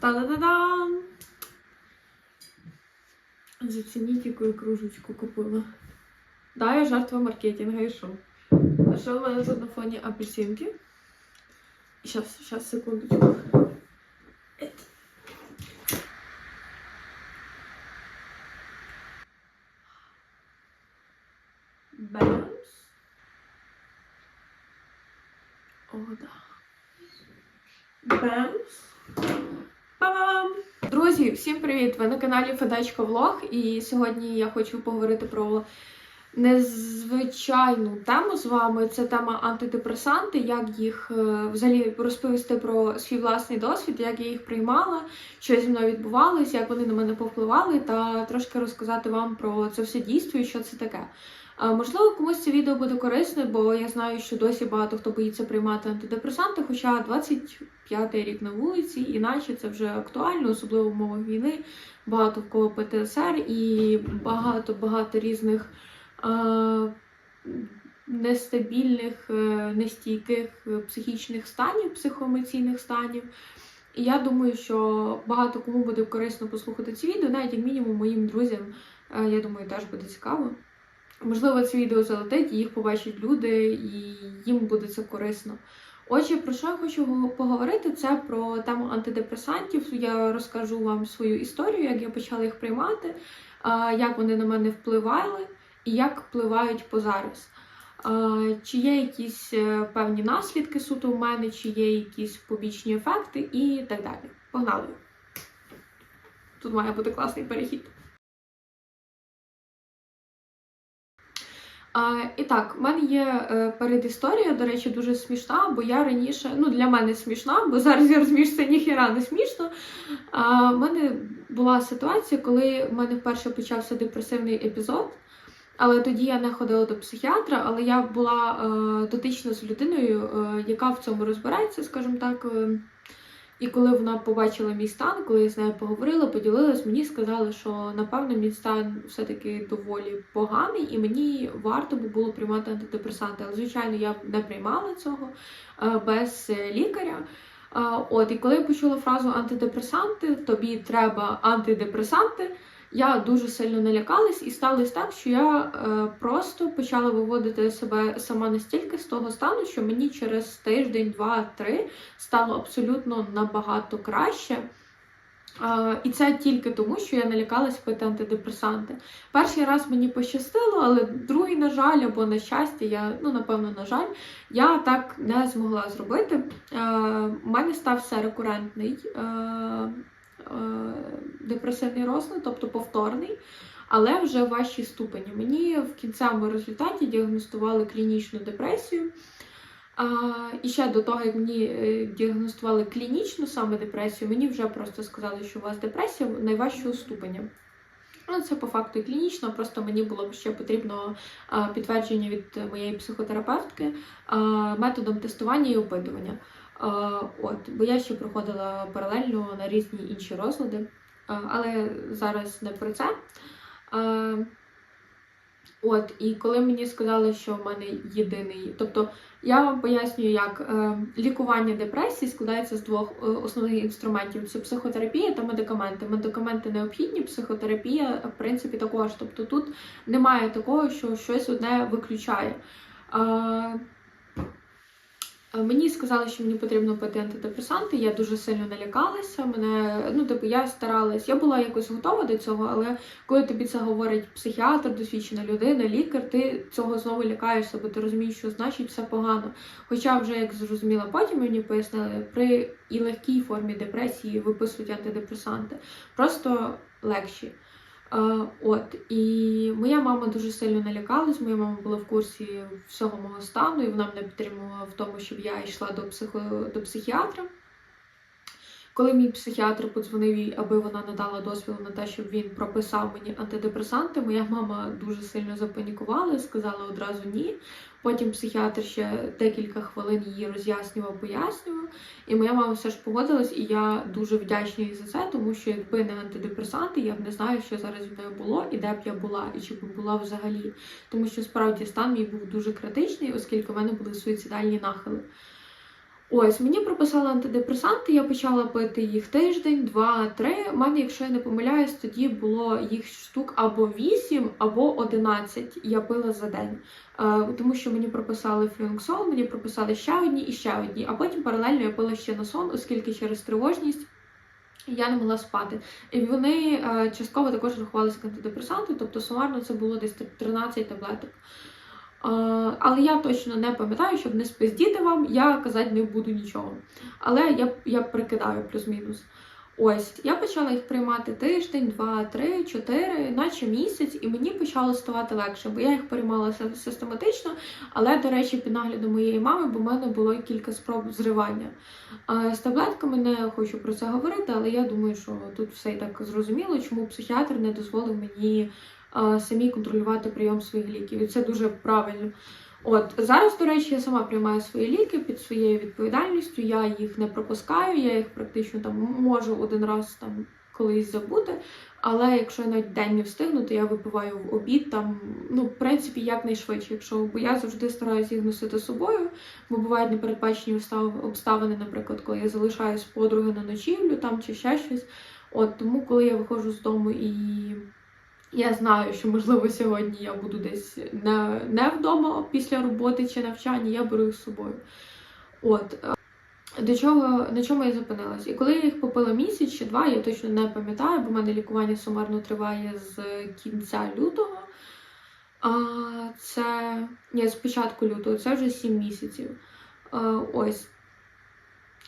Та-да-да-дам! Зацініть, яку я кружечку купила. Да, я жертва маркетингу і що? А що в мене тут на фоні апельсинки? Щас, щас, секундочку. Ет. Бемс. О, да. Бемс. Друзі, всім привіт! Ви на каналі Федачка Влог, і сьогодні я хочу поговорити про незвичайну тему з вами. Це тема антидепресанти, як їх е, взагалі розповісти про свій власний досвід, як я їх приймала, що зі мною відбувалося, як вони на мене повпливали, та трошки розказати вам про це все дійство і що це таке. А, Можливо, комусь це відео буде корисне, бо я знаю, що досі багато хто боїться приймати антидепресанти, хоча 25-й рік на вулиці, іначе це вже актуально, особливо в умовах війни. Багато в кого ПТСР і багато-багато різних е, нестабільних, е, нестійких психічних станів, психоемоційних станів. І я думаю, що багато кому буде корисно послухати ці відео, навіть як мінімум моїм друзям, е, я думаю, теж буде цікаво. Можливо, це відео залетить, їх побачать люди, і їм буде це корисно. Отже, про що я хочу поговорити, це про тему антидепресантів. Я розкажу вам свою історію, як я почала їх приймати, як вони на мене впливали і як впливають по зараз. Чи є якісь е, певні наслідки суто в мене, чи є якісь побічні ефекти і так далі. Погнали! Тут має бути класний перехід. І так, в мене є е, передісторія, до речі, дуже смішна, бо я раніше, ну для мене смішна, бо зараз я розумію, що це ніхіра не смішно. А, в мене була ситуація, коли в мене вперше почався депресивний епізод. Але тоді я не ходила до психіатра, але я була е, дотична з людиною, е, яка в цьому розбирається, скажімо так. І коли вона побачила мій стан, коли я з нею поговорила, поділилась, мені сказали, що напевно мій стан все-таки доволі поганий, і мені варто би було приймати антидепресанти. Але, звичайно, я не приймала цього е, без лікаря. Е, От, і коли я почула фразу антидепресанти, тобі треба антидепресанти. Я дуже сильно налякалась, і сталося так, що я е, просто почала виводити себе сама настільки з того стану, що мені через тиждень, два, три стало абсолютно набагато краще. А, і це тільки тому, що я налякалась пити антидепресанти. Перший раз мені пощастило, але другий, на жаль, або на щастя, я, ну, напевно, на жаль, я так не змогла зробити. Е, У мене стався рекурентний е, е, депресивний розлад, тобто повторний. Але вже в важчій ступені. Мені в кінцевому результаті діагностували клінічну депресію. А, і ще до того, як мені е, діагностували клінічну саме депресію, мені вже просто сказали, що у вас депресія найважчого ступеня. Ну, це по факту і клінічно, просто мені було б ще потрібно підтвердження від моєї психотерапевтки методом тестування і опитування. От, бо я ще проходила паралельно на різні інші розлади, але зараз не про це. От, і коли мені сказали, що в мене єдиний, тобто я вам пояснюю, як е, лікування депресії складається з двох е, основних інструментів: це психотерапія та медикаменти. Медикаменти необхідні, психотерапія, в принципі, також. Тобто тут немає такого, що щось одне виключає. Мені сказали, що мені потрібно пити антидепресанти. Я дуже сильно налякалася. Мене ну типу я старалась. Я була якось готова до цього, але коли тобі це говорить психіатр, досвідчена людина, лікар, ти цього знову лякаєшся, бо ти розумієш, що значить все погано. Хоча вже як зрозуміла, потім мені пояснили, при і легкій формі депресії виписують антидепресанти, просто легші. От і моя мама дуже сильно налякалась. Моя мама була в курсі всього мого стану, і вона мене підтримувала в тому, щоб я йшла до психо... до психіатра. Коли мій психіатр подзвонив їй, аби вона надала дозвіл на те, щоб він прописав мені антидепресанти, моя мама дуже сильно запанікувала, сказала одразу ні. Потім психіатр ще декілька хвилин її роз'яснював, пояснював. І моя мама все ж погодилась, і я дуже вдячна їй за це, тому що якби не антидепресанти, я б не знаю, що зараз зі мною було і де б я була, і чи б була взагалі. Тому що справді стан мій був дуже критичний, оскільки в мене були суїцидальні нахили. Ось мені прописали антидепресанти, я почала пити їх тиждень, два, три. У мене, якщо я не помиляюсь, тоді було їх штук або 8, або 11 я пила за день. Е, тому що мені прописали флюнксол, мені прописали ще одні і ще одні, а потім паралельно я пила ще на сон, оскільки через тривожність. Я не могла спати. І вони е, частково також рахувалися антидепресанти, тобто сумарно це було десь 13 таблеток. Але я точно не пам'ятаю, щоб не спиздіти вам, я казати не буду нічого. Але я, я прикидаю плюс-мінус. Ось, я почала їх приймати тиждень, два, три, чотири, наче місяць, і мені почало ставати легше, бо я їх приймала систематично, але, до речі, під наглядом моєї мами, бо в мене було кілька спроб зривання. З таблетками не хочу про це говорити, але я думаю, що тут все і так зрозуміло, чому психіатр не дозволив мені самі контролювати прийом своїх ліків. І це дуже правильно. От зараз, до речі, я сама приймаю свої ліки під своєю відповідальністю. Я їх не пропускаю, я їх практично там можу один раз там колись забути. Але якщо я навіть день не встигну, то я випиваю в обід там, ну, в принципі, якнайшвидше, якщо бо я завжди стараюся їх носити з собою, бо бувають непередбачені обстав- обставини, наприклад, коли я залишаюсь подруги на ночівлю там чи ще щось. От тому, коли я виходжу з дому і я знаю, що можливо сьогодні я буду десь не, не вдома після роботи чи навчання, я беру їх з собою. От. е, До чого, на чому я зупинилась? І коли я їх попила місяць чи два, я точно не пам'ятаю, бо в мене лікування сумарно триває з кінця лютого. А це ні, з початку лютого, це вже 7 місяців. А, ось.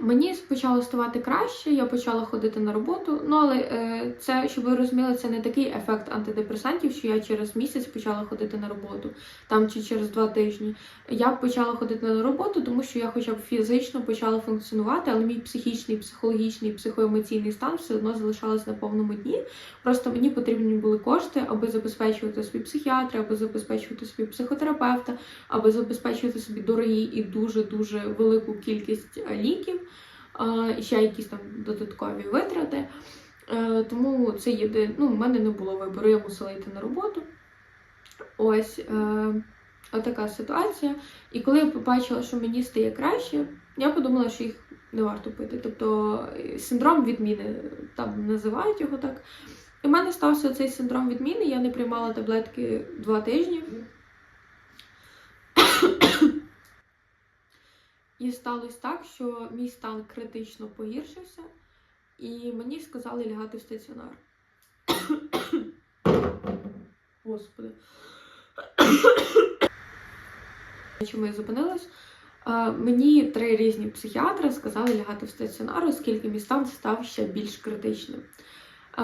Мені почало ставати краще, я почала ходити на роботу. Ну, але е, це, щоб ви розуміли, це не такий ефект антидепресантів, що я через місяць почала ходити на роботу, там чи через два тижні. Я почала ходити на роботу, тому що я хоча б фізично почала функціонувати, але мій психічний, психологічний, психоемоційний стан все одно залишався на повному дні. Просто мені потрібні були кошти, аби забезпечувати собі психіатра, аби забезпечувати собі психотерапевта, аби забезпечувати собі дорогі і дуже дуже велику кількість е, ліків, ще якісь там додаткові витрати. Е, Тому це єдине. Ну, в мене не було вибору, я мусила йти на роботу. Ось е, отака ситуація. І коли я побачила, що мені стає краще, я подумала, що їх не варто пити. Тобто е, синдром відміни там називають його так. І в мене стався цей синдром відміни, я не приймала таблетки два тижні. І сталося так, що мій стан критично погіршився, і мені сказали лягати в стаціонар. Господи. Чому я зупинилась? Мені три різні психіатри сказали лягати в стаціонар, оскільки мій стан став ще більш критичним.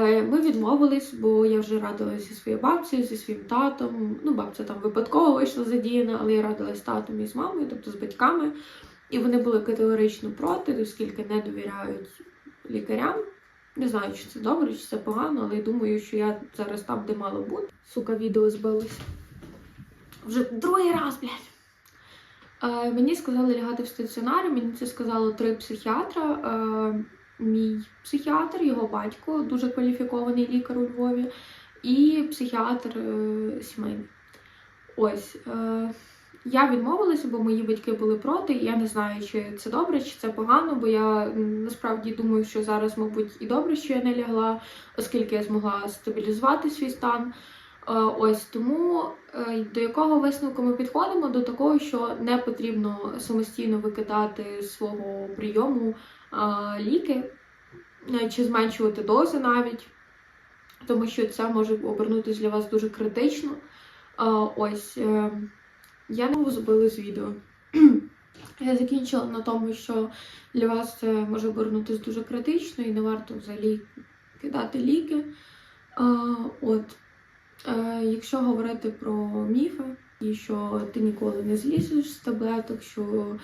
Ми відмовились, бо я вже радилася зі своєю бабцею, зі своїм татом. Ну, бабця там випадково вийшла задіяна, але я радилась з татом і з мамою, тобто з батьками. І вони були категорично проти, оскільки не довіряють лікарям. Не знаю, чи це добре, чи це погано, але я думаю, що я зараз там, де мало бути. Сука, відео збилось. Вже другий раз, блядь. Е, мені сказали лягати в стаціонарі, мені це сказало три психіатра. Е, мій психіатр, його батько, дуже кваліфікований лікар у Львові, і психіатр е, сімейний. Ось. Е, я відмовилася, бо мої батьки були проти. і Я не знаю, чи це добре, чи це погано, бо я насправді думаю, що зараз, мабуть, і добре, що я не лягла, оскільки я змогла стабілізувати свій стан. Е, Ось тому е, до якого висновку ми підходимо? До такого, що не потрібно самостійно викидати свого прийому е, ліки чи зменшувати дози навіть, тому що це може обернутися для вас дуже критично. Ось е, я не зробила з відео. Я закінчила на тому, що для вас це може обернутися дуже критично і не варто взагалі кидати ліки. А, от. а, якщо говорити про міфи, і що ти ніколи не злізеш з таблеток, що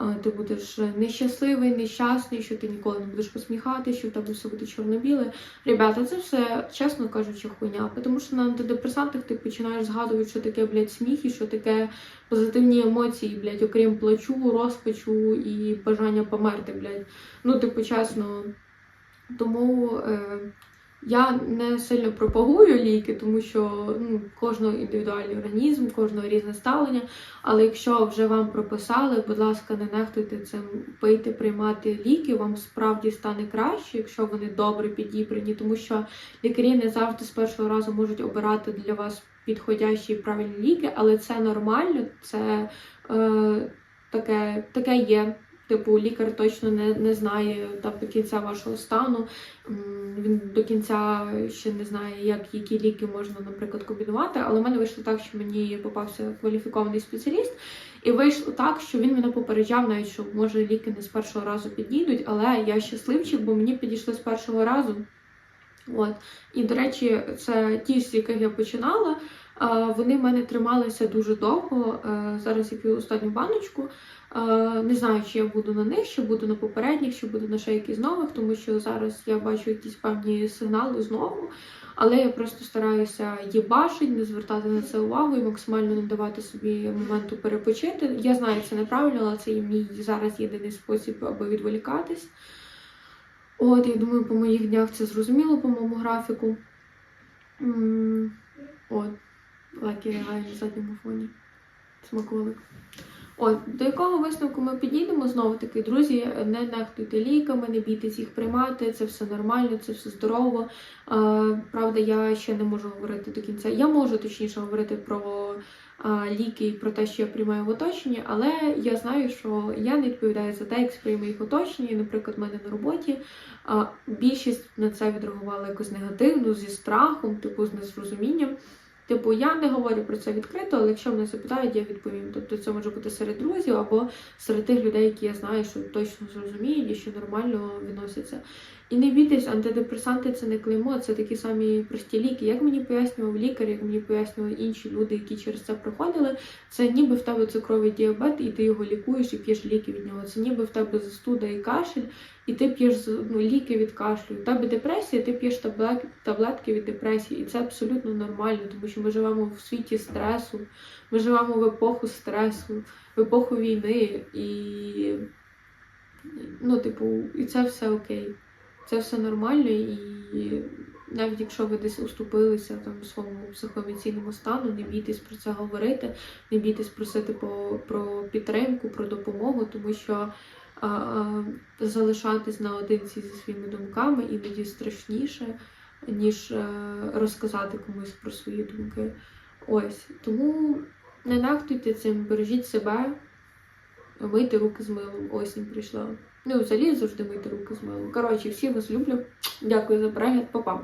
е, ти будеш нещасливий, нещасний, що ти ніколи не будеш посміхати, що в тебе все буде чорно-біле. Ребята, це все, чесно кажучи, хуйня. Тому що на антидепресантах ти починаєш згадувати, що таке, блядь, сміх і що таке позитивні емоції, блядь, окрім плачу, розпачу і бажання померти, блядь. Ну, типу, чесно. Тому. Е, Я не сильно пропагую ліки, тому що ну, кожного індивідуальний організм, кожного різне ставлення. Але якщо вже вам прописали, будь ласка, не нехтуйте цим пийте, приймати ліки, вам справді стане краще, якщо вони добре підібрані, тому що лікарі не завжди з першого разу можуть обирати для вас підходящі і правильні ліки, але це нормально, це е, таке, таке є. Типу, лікар точно не, не знає там до кінця вашого стану. Він до кінця ще не знає, як які ліки можна, наприклад, комбінувати. Але в мене вийшло так, що мені попався кваліфікований спеціаліст, і вийшло так, що він мене попереджав, навіть що може ліки не з першого разу підійдуть, але я щасливчик, бо мені підійшли з першого разу. От. І, до речі, це ті, з яких я починала. Вони в мене трималися дуже довго. Е, Зараз я п'ю останню баночку. Е, Не знаю, чи я буду на них, чи буду на попередніх, чи буду на ще якісь нових, тому що зараз я бачу якісь певні сигнали знову. Але я просто стараюся їбашить, не звертати на це увагу і максимально не давати собі моменту перепочити. Я знаю, це неправильно, але це мій зараз єдиний спосіб, аби відволікатись. От, я думаю, по моїх днях це зрозуміло по моєму графіку. От, лакі ригає на задньому фоні. Смаколик. От, до якого висновку ми підійдемо? Знову таки, друзі, не нехтуйте ліками, не бійтесь їх приймати, це все нормально, це все здорово. Е, правда, я ще не можу говорити до кінця. Я можу точніше говорити про е, ліки і про те, що я приймаю в оточенні, але я знаю, що я не відповідаю за те, як сприйме їх оточення. Наприклад, в мене на роботі е, більшість на це відреагувала якось негативно, зі страхом, типу з незрозумінням. Типу, я не говорю про це відкрито, але якщо мене запитають, я відповім. Тобто це може бути серед друзів або серед тих людей, які я знаю, що точно зрозуміють і що нормально відносяться. І не бійтесь, антидепресанти це не клеймо, це такі самі прості ліки. Як мені пояснював лікар, як мені пояснювали інші люди, які через це проходили, це ніби в тебе цукровий діабет, і ти його лікуєш і п'єш ліки від нього. Це ніби в тебе застуда і кашель, і ти п'єш ну, ліки від кашлю. У тебе депресія, ти п'єш таблетки від депресії. І це абсолютно нормально, тому що ми живемо в світі стресу, ми живемо в епоху стресу, в епоху війни, і ну, типу, і це все окей. Це все нормально, і навіть якщо ви десь уступилися там своєму психоемоційному стану, не бійтесь про це говорити, не бійтесь просити по, про підтримку, про допомогу, тому що а, а, залишатись наодинці зі своїми думками іноді страшніше, ніж е, розказати комусь про свої думки. Ось тому не нахтуйте цим, бережіть себе, мийте руки з милом. Осінь прийшла. Ну, взагалі завжди мити руки з милом. Коротше, всі вас люблю. Дякую за перегляд, Па-па.